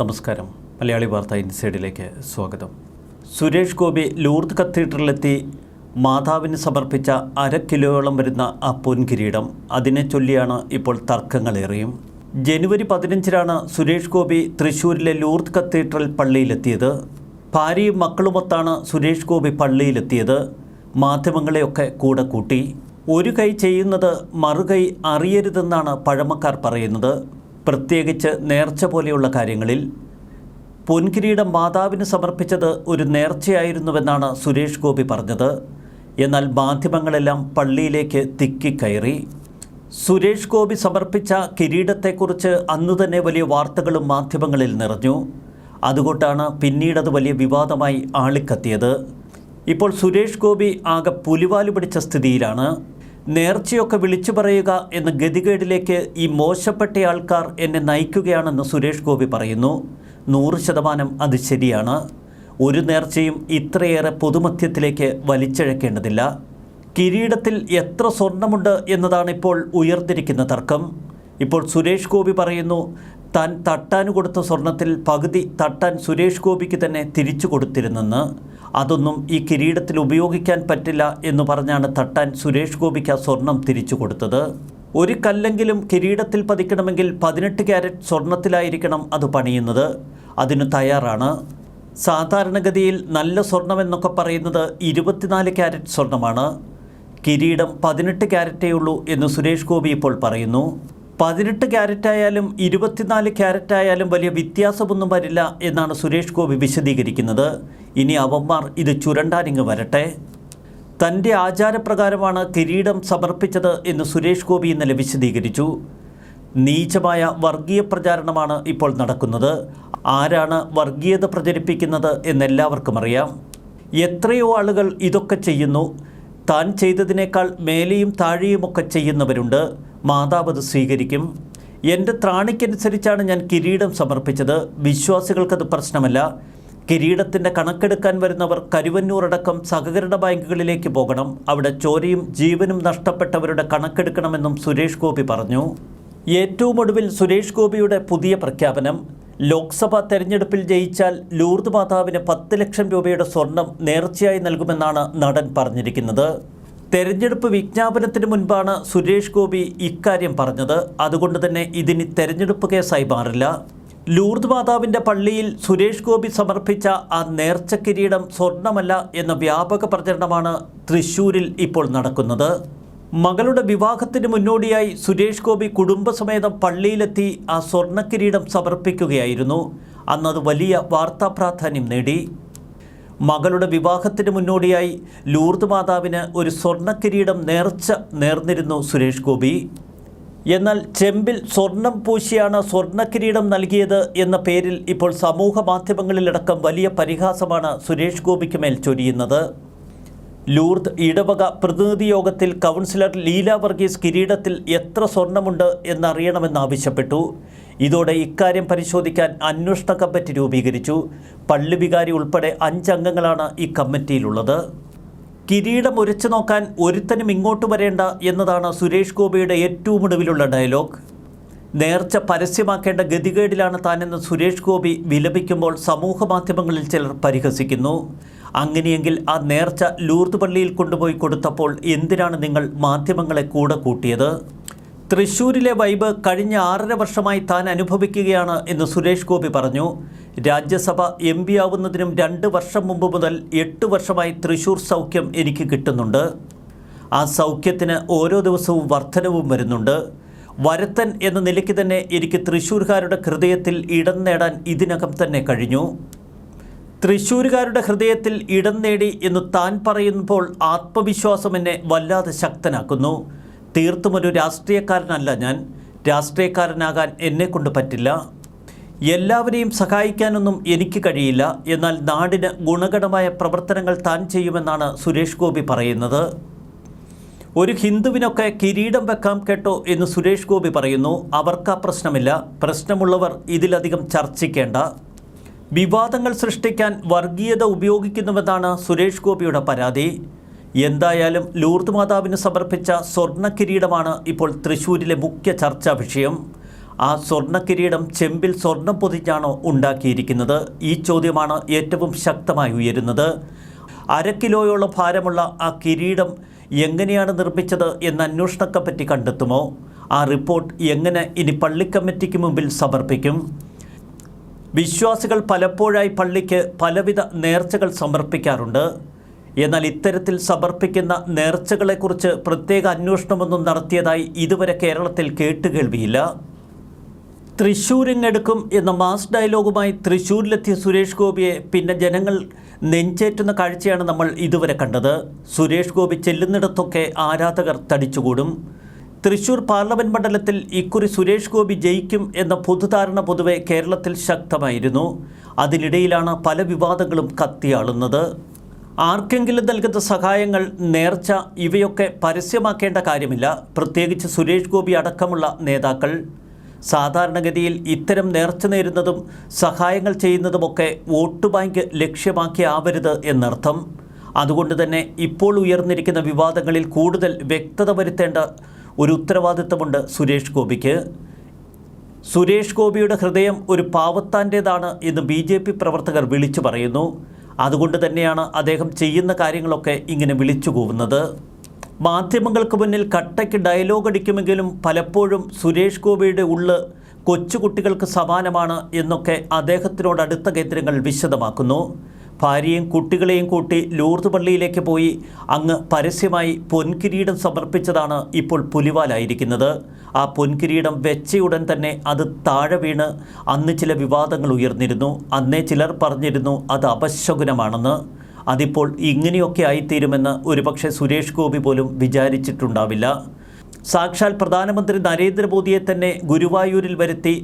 നമസ്കാരം. മലയാളി വാർത്ത ഇൻസൈഡിലേക്ക് സ്വാഗതം. സുരേഷ് ഗോപി ലൂർദ് കത്തീഡ്രലിലെത്തി മാതാവിന് സമർപ്പിച്ച അര കിലോയോളം വരുന്ന ആ പൊൻകിരീടം അതിനെ ചൊല്ലിയാണ് ഇപ്പോൾ തർക്കങ്ങളേറിയും. ജനുവരി പതിനഞ്ചിനാണ് സുരേഷ് ഗോപി തൃശ്ശൂരിലെ ലൂർദ് കത്തീഡ്രൽ പള്ളിയിലെത്തിയത്. ഭാര്യയും മക്കളുമൊത്താണ് സുരേഷ് ഗോപി പള്ളിയിലെത്തിയത്. മാധ്യമങ്ങളെയൊക്കെ കൂടെ കൂട്ടി. ഒരു കൈ ചെയ്യുന്നത് മറുകൈ അറിയരുതെന്നാണ് പഴമക്കാർ പറയുന്നത്. പ്രത്യേകിച്ച് നേർച്ച പോലെയുള്ള കാര്യങ്ങളിൽ പൊൻകിരീടം മാതാവിന് സമർപ്പിച്ചത് ഒരു നേർച്ചയായിരുന്നുവെന്നാണ് സുരേഷ് ഗോപി പറഞ്ഞത്. എന്നാൽ മാധ്യമങ്ങളെല്ലാം പള്ളിയിലേക്ക് തിക്കിക്കയറി. സുരേഷ് ഗോപി സമർപ്പിച്ച കിരീടത്തെക്കുറിച്ച് അന്നു തന്നെ വലിയ വാർത്തകളും മാധ്യമങ്ങളിൽ നിറഞ്ഞു. അതുകൊണ്ടാണ് പിന്നീടത് വലിയ വിവാദമായി ആളിക്കത്തിയത്. ഇപ്പോൾ സുരേഷ് ഗോപി ആകെ പുലിവാലു പിടിച്ച സ്ഥിതിയിലാണ്. നേർച്ചയൊക്കെ വിളിച്ചു പറയുക എന്ന ഗതികേടിലേക്ക് ഈ മോശപ്പെട്ട ആൾക്കാർ എന്നെ നയിക്കുകയാണെന്ന് സുരേഷ് ഗോപി പറയുന്നു. നൂറ് ശതമാനം അത് ശരിയാണ്. ഒരു നേർച്ചയും ഇത്രയേറെ പൊതുമധ്യത്തിലേക്ക് വലിച്ചിഴക്കേണ്ടതില്ല. കിരീടത്തിൽ എത്ര സ്വർണമുണ്ട് എന്നതാണ് ഇപ്പോൾ ഉയർന്നിരിക്കുന്ന തർക്കം. ഇപ്പോൾ സുരേഷ് ഗോപി പറയുന്നു താൻ തട്ടാൻ കൊടുത്ത സ്വർണത്തിൽ പകുതി തട്ടാൻ സുരേഷ് ഗോപിക്ക് തന്നെ തിരിച്ചു കൊടുത്തിരുന്നെന്ന്. അതൊന്നും ഈ കിരീടത്തിൽ ഉപയോഗിക്കാൻ പറ്റില്ല എന്ന് പറഞ്ഞാണ് തട്ടാൻ സുരേഷ് ഗോപിക്ക് സ്വർണം തിരിച്ചു കൊടുത്തത്. ഒരു കല്ലെങ്കിലും കിരീടത്തിൽ പതിക്കണമെങ്കിൽ പതിനെട്ട് ക്യാരറ്റ് സ്വർണത്തിലായിരിക്കണം അത് പണിയുന്നത്. അതിന് തയ്യാറാണ്. സാധാരണഗതിയിൽ നല്ല സ്വർണമെന്നൊക്കെ പറയുന്നത് ഇരുപത്തിനാല് ക്യാരറ്റ് സ്വർണമാണ്. കിരീടം പതിനെട്ട് ക്യാരറ്റേ ഉള്ളൂ എന്ന് സുരേഷ് ഗോപി ഇപ്പോൾ പറയുന്നു. പതിനെട്ട് ക്യാരറ്റ് ആയാലും ഇരുപത്തിനാല് ക്യാരറ്റ് ആയാലും വലിയ വ്യത്യാസമൊന്നും വരില്ല എന്നാണ് സുരേഷ് ഗോപി വിശദീകരിക്കുന്നത്. ഇനി അവന്മാർ ഇത് ചുരണ്ടാനിങ്ങ് വരട്ടെ. തന്റെ ആചാരപ്രകാരമാണ് കിരീടം സമർപ്പിച്ചത് എന്ന് സുരേഷ് ഗോപി ഇന്നലെ വിശദീകരിച്ചു. നീചമായ വർഗീയ പ്രചാരണമാണ് ഇപ്പോൾ നടക്കുന്നത്. ആരാണ് വർഗീയത പ്രചരിപ്പിക്കുന്നത് എന്നെല്ലാവർക്കും അറിയാം. എത്രയോ ആളുകൾ ഇതൊക്കെ ചെയ്യുന്നു. താൻ ചെയ്തതിനേക്കാൾ മേലെയും താഴെയുമൊക്കെ ചെയ്യുന്നവരുണ്ട്. മാതാവ് അത് സ്വീകരിക്കും. എന്റെ ത്രാണിക്കനുസരിച്ചാണ് ഞാൻ കിരീടം സമർപ്പിച്ചത്. വിശ്വാസികൾക്കത് പ്രശ്നമല്ല. കിരീടത്തിന്റെ കണക്കെടുക്കാൻ വരുന്നവർ കരുവന്നൂറടക്കം സഹകരണ ബാങ്കുകളിലേക്ക് പോകണം. അവിടെ ചോരയും ജീവനും നഷ്ടപ്പെട്ടവരുടെ കണക്കെടുക്കണമെന്നും സുരേഷ് ഗോപി പറഞ്ഞു. ഏറ്റവും ഒടുവിൽ സുരേഷ് ഗോപിയുടെ പുതിയ പ്രഖ്യാപനം. ലോക്സഭാ തെരഞ്ഞെടുപ്പിൽ ജയിച്ചാൽ ലൂർദ് മാതാവിന് പത്ത് ലക്ഷം രൂപയുടെ സ്വർണം നേർച്ചയായി നൽകുമെന്നാണ് നടൻ പറഞ്ഞിരിക്കുന്നത്. തെരഞ്ഞെടുപ്പ് വിജ്ഞാപനത്തിന് മുൻപാണ് സുരേഷ് ഗോപി ഇക്കാര്യം പറഞ്ഞത്. അതുകൊണ്ട് തന്നെ ഇതിനി തെരഞ്ഞെടുപ്പ് കേസായി മാറില്ല. ലൂർദ് മാതാവിന്റെ പള്ളിയിൽ സുരേഷ് ഗോപി സമർപ്പിച്ച ആ നേർച്ച കിരീടം സ്വർണമല്ല എന്ന വ്യാപക പ്രചരണമാണ് തൃശൂരിൽ ഇപ്പോൾ നടക്കുന്നത്. മകളുടെ വിവാഹത്തിന് മുന്നോടിയായി സുരേഷ് ഗോപി കുടുംബസമേതം പള്ളിയിലെത്തി ആ സ്വർണക്കിരീടം സമർപ്പിക്കുകയായിരുന്നു. അന്നത് വലിയ വാർത്താ പ്രാധാന്യം നേടി. മകളുടെ വിവാഹത്തിന് മുന്നോടിയായി ലൂർദ് മാതാവിന് ഒരു സ്വർണക്കിരീടം നേർച്ച നേർന്നിരുന്നു സുരേഷ് ഗോപി. എന്നാൽ ചെമ്പിൽ സ്വർണം പൂശിയാണ് സ്വർണക്കിരീടം നൽകിയത് എന്ന പേരിൽ ഇപ്പോൾ സമൂഹ മാധ്യമങ്ങളിലടക്കം വലിയ പരിഹാസമാണ് സുരേഷ് ഗോപിക്ക് മേൽ ചൊരിയുന്നത്. ലൂർദ് ഇടവക പ്രതിനിധി യോഗത്തിൽ കൗൺസിലർ ലീല വർഗീസ് കിരീടത്തിൽ എത്ര സ്വർണമുണ്ട് എന്നറിയണമെന്നാവശ്യപ്പെട്ടു. ഇതോടെ ഇക്കാര്യം പരിശോധിക്കാൻ അന്വേഷണ കമ്മിറ്റി രൂപീകരിച്ചു. പള്ളി വികാരി ഉൾപ്പെടെ അഞ്ചംഗങ്ങളാണ് ഈ കമ്മിറ്റിയിലുള്ളത്. കിരീടം ഉരച്ചു നോക്കാൻ ഒരുത്തനും ഇങ്ങോട്ട് വരേണ്ട എന്നതാണ് സുരേഷ് ഗോപിയുടെ ഏറ്റവും ഒടുവിലുള്ള ഡയലോഗ്. നേർച്ച പരസ്യമാക്കേണ്ട ഗതികേടിലാണ് താനെന്ന് സുരേഷ് ഗോപി വിലപിക്കുമ്പോൾ സമൂഹ മാധ്യമങ്ങളിൽ ചിലർ പരിഹസിക്കുന്നു. അങ്ങനെയെങ്കിൽ ആ നേർച്ച ലൂർദ് പള്ളിയിൽ കൊണ്ടുപോയി കൊടുത്തപ്പോൾ എന്തിനാണ് നിങ്ങൾ മാധ്യമങ്ങളെ കൂടെ കൂട്ടിയത്? തൃശ്ശൂരിലെ വൈബ് കഴിഞ്ഞ ആറര വർഷമായി താൻ അനുഭവിക്കുകയാണ് എന്ന് സുരേഷ് ഗോപി പറഞ്ഞു. രാജ്യസഭ എം പി ആവുന്നതിനും രണ്ട് വർഷം മുമ്പ് മുതൽ എട്ട് വർഷമായി തൃശ്ശൂർ സൗഖ്യം എനിക്ക് കിട്ടുന്നുണ്ട്. ആ സൗഖ്യത്തിന് ഓരോ ദിവസവും വർധനവും വരുന്നുണ്ട്. വരത്തൻ എന്ന നിലയ്ക്ക് തന്നെ എനിക്ക് തൃശ്ശൂർക്കാരുടെ ഹൃദയത്തിൽ ഇടം നേടാൻ ഇതിനകം തന്നെ കഴിഞ്ഞു. തൃശ്ശൂരുകാരുടെ ഹൃദയത്തിൽ ഇടം നേടി എന്ന് താൻ പറയുമ്പോൾ ആത്മവിശ്വാസം എന്നെ വല്ലാതെ ശക്തനാക്കുന്നു. തീർത്തും ഒരു രാഷ്ട്രീയക്കാരനല്ല ഞാൻ. രാഷ്ട്രീയക്കാരനാകാൻ എന്നെക്കൊണ്ട് പറ്റില്ല. എല്ലാവരെയും സഹായിക്കാനൊന്നും എനിക്ക് കഴിയില്ല. എന്നാൽ നാടിന് ഗുണകരമായ പ്രവർത്തനങ്ങൾ താൻ ചെയ്യുമെന്നാണ് സുരേഷ് ഗോപി പറയുന്നത്. ഒരു ഹിന്ദുവിനൊക്കെ കിരീടം വെക്കാം കേട്ടോ എന്ന് സുരേഷ് ഗോപി പറയുന്നു. അവർക്ക് പ്രശ്നമില്ല. പ്രശ്നമുള്ളവർ ഇതിലധികം ചർച്ചിക്കേണ്ട. വിവാദങ്ങൾ സൃഷ്ടിക്കാൻ വർഗീയത ഉപയോഗിക്കുന്നുവെന്നാണ് സുരേഷ് ഗോപിയുടെ പരാതി. എന്തായാലും ലൂർദ് മാതാവിന് സമർപ്പിച്ച സ്വർണ കിരീടമാണ് ഇപ്പോൾ തൃശ്ശൂരിലെ മുഖ്യ ചർച്ചാ വിഷയം. ആ സ്വർണ കിരീടം ചെമ്പിൽ സ്വർണം പൊതിഞ്ഞാണോ ഉണ്ടാക്കിയിരിക്കുന്നത്? ഈ ചോദ്യമാണ് ഏറ്റവും ശക്തമായി ഉയരുന്നത്. അര കിലോയോളം ഭാരമുള്ള ആ കിരീടം എങ്ങനെയാണ് നിർമ്മിച്ചത് എന്ന അന്വേഷണത്തെ പറ്റി കണ്ടെത്തുമോ? ആ റിപ്പോർട്ട് എങ്ങനെ ഇനി പള്ളി കമ്മിറ്റിക്ക് മുമ്പിൽ സമർപ്പിക്കും? വിശ്വാസികൾ പലപ്പോഴായി പള്ളിക്ക് പലവിധ നേർച്ചകൾ സമർപ്പിക്കാറുണ്ട്. എന്നാൽ ഇത്തരത്തിൽ സമർപ്പിക്കുന്ന നേർച്ചകളെക്കുറിച്ച് പ്രത്യേക അന്വേഷണമൊന്നും നടത്തിയതായി ഇതുവരെ കേരളത്തിൽ കേട്ടുകേൾവിയില്ല. തൃശ്ശൂരിങ്ങെടുക്കും എന്ന മാസ് ഡയലോഗുമായി തൃശ്ശൂരിലെത്തിയ സുരേഷ് ഗോപിയെ പിന്നെ ജനങ്ങൾ നെഞ്ചേറ്റുന്ന കാഴ്ചയാണ് നമ്മൾ ഇതുവരെ കണ്ടത്. സുരേഷ് ഗോപി ചെല്ലുന്നിടത്തൊക്കെ ആരാധകർ തടിച്ചുകൂടും. തൃശൂർ പാർലമെന്റ് മണ്ഡലത്തിൽ ഇക്കുറി സുരേഷ് ഗോപി ജയിക്കും എന്ന പൊതുധാരണ പൊതുവെ കേരളത്തിൽ ശക്തമായിരുന്നു. അതിനിടയിലാണ് പല വിവാദങ്ങളും കത്തിയാളുന്നത്. ആർക്കെങ്കിലും നൽകുന്ന സഹായങ്ങൾ നേർച്ച ഇവയൊക്കെ പരസ്യമാക്കേണ്ട കാര്യമില്ല. പ്രത്യേകിച്ച് സുരേഷ് ഗോപി അടക്കമുള്ള നേതാക്കൾ സാധാരണഗതിയിൽ ഇത്തരം നേർച്ച നേരുന്നതും സഹായങ്ങൾ ചെയ്യുന്നതുമൊക്കെ വോട്ട് ബാങ്ക് ലക്ഷ്യമാക്കി ആവരുത് എന്നർത്ഥം. അതുകൊണ്ട് തന്നെ ഇപ്പോൾ ഉയർന്നിരിക്കുന്ന വിവാദങ്ങളിൽ കൂടുതൽ വ്യക്തത വരുത്തേണ്ട ഒരു ഉത്തരവാദിത്തമുണ്ട് സുരേഷ് ഗോപിക്ക്. സുരേഷ് ഗോപിയുടെ ഹൃദയം ഒരു പാവത്താന്റേതാണ് എന്ന് ബി ജെ പി പ്രവർത്തകർ വിളിച്ചു പറയുന്നു. അതുകൊണ്ട് തന്നെയാണ് അദ്ദേഹം ചെയ്യുന്ന കാര്യങ്ങളൊക്കെ ഇങ്ങനെ വിളിച്ചു കൂവുന്നത്. മാധ്യമങ്ങൾക്ക് മുന്നിൽ കട്ടയ്ക്ക് ഡയലോഗ് അടിക്കുമെങ്കിലും പലപ്പോഴും സുരേഷ് ഗോപിയുടെ ഉള്ള് കൊച്ചുകുട്ടികൾക്ക് സമാനമാണ് എന്നൊക്കെ അദ്ദേഹത്തിനോട് അടുത്ത കേന്ദ്രങ്ങൾ വിശദമാക്കുന്നു. ഭാര്യയും കുട്ടികളെയും കൂട്ടി ലൂർദ് പള്ളിയിലേക്ക് പോയി അങ്ങ് പരസ്യമായി പൊൻകിരീടം സമർപ്പിച്ചതാണ് ഇപ്പോൾ പുലിവാലായിരിക്കുന്നത്. ആ പൊൻകിരീടം വെച്ചയുടൻ തന്നെ അത് താഴെ വീണ് അന്ന് ചില വിവാദങ്ങൾ ഉയർന്നിരുന്നു. അന്നേ ചിലർ പറഞ്ഞിരുന്നു അത് അപശകുനമാണെന്ന്. അതിപ്പോൾ ഇങ്ങനെയൊക്കെ ആയിത്തീരുമെന്ന് ഒരുപക്ഷെ സുരേഷ് ഗോപി പോലും വിചാരിച്ചിട്ടുണ്ടാവില്ല. സാക്ഷാൽ പ്രധാനമന്ത്രി നരേന്ദ്രമോദിയെ തന്നെ ഗുരുവായൂരിൽ വരുത്തി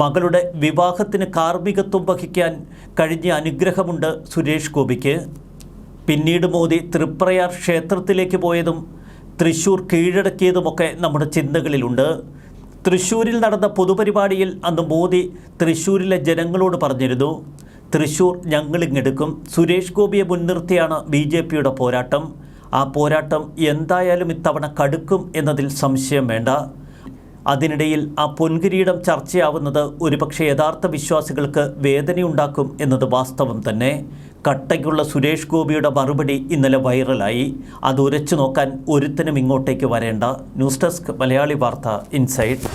മകളുടെ വിവാഹത്തിന് കാർമ്മികത്വം വഹിക്കാൻ കഴിഞ്ഞ അനുഗ്രഹമുണ്ട് സുരേഷ് ഗോപിക്ക്. പിന്നീട് മോദി തൃപ്രയാർ ക്ഷേത്രത്തിലേക്ക് പോയതും തൃശൂർ കീഴടക്കിയതുമൊക്കെ നമ്മുടെ ചിന്തകളിലുണ്ട്. തൃശ്ശൂരിൽ നടന്ന പൊതുപരിപാടിയിൽ അന്ന് മോദി തൃശ്ശൂരിലെ ജനങ്ങളോട് പറഞ്ഞിരുന്നു തൃശ്ശൂർ ഞങ്ങളിങ്ങെടുക്കും. സുരേഷ് ഗോപിയെ മുൻനിർത്തിയാണ് ബി ജെ പിയുടെ പോരാട്ടം. ആ പോരാട്ടം എന്തായാലും ഇത്തവണ കടുക്കും എന്നതിൽ സംശയം വേണ്ട. അതിനിടയിൽ ആ പൊൻകിരീടം ചർച്ചയാവുന്നത് ഒരുപക്ഷെ യഥാർത്ഥ വിശ്വാസികൾക്ക് വേദനയുണ്ടാക്കും എന്നത് വാസ്തവം തന്നെ. കട്ടയ്ക്കുള്ള സുരേഷ് ഗോപിയുടെ മറുപടി ഇന്നലെ വൈറലായി. അത് ഉരച്ചു നോക്കാൻ ഒരുത്തനും ഇങ്ങോട്ടേക്ക് വരേണ്ട. ന്യൂസ് ഡെസ്ക് മലയാളി വാർത്ത ഇൻസൈഡ്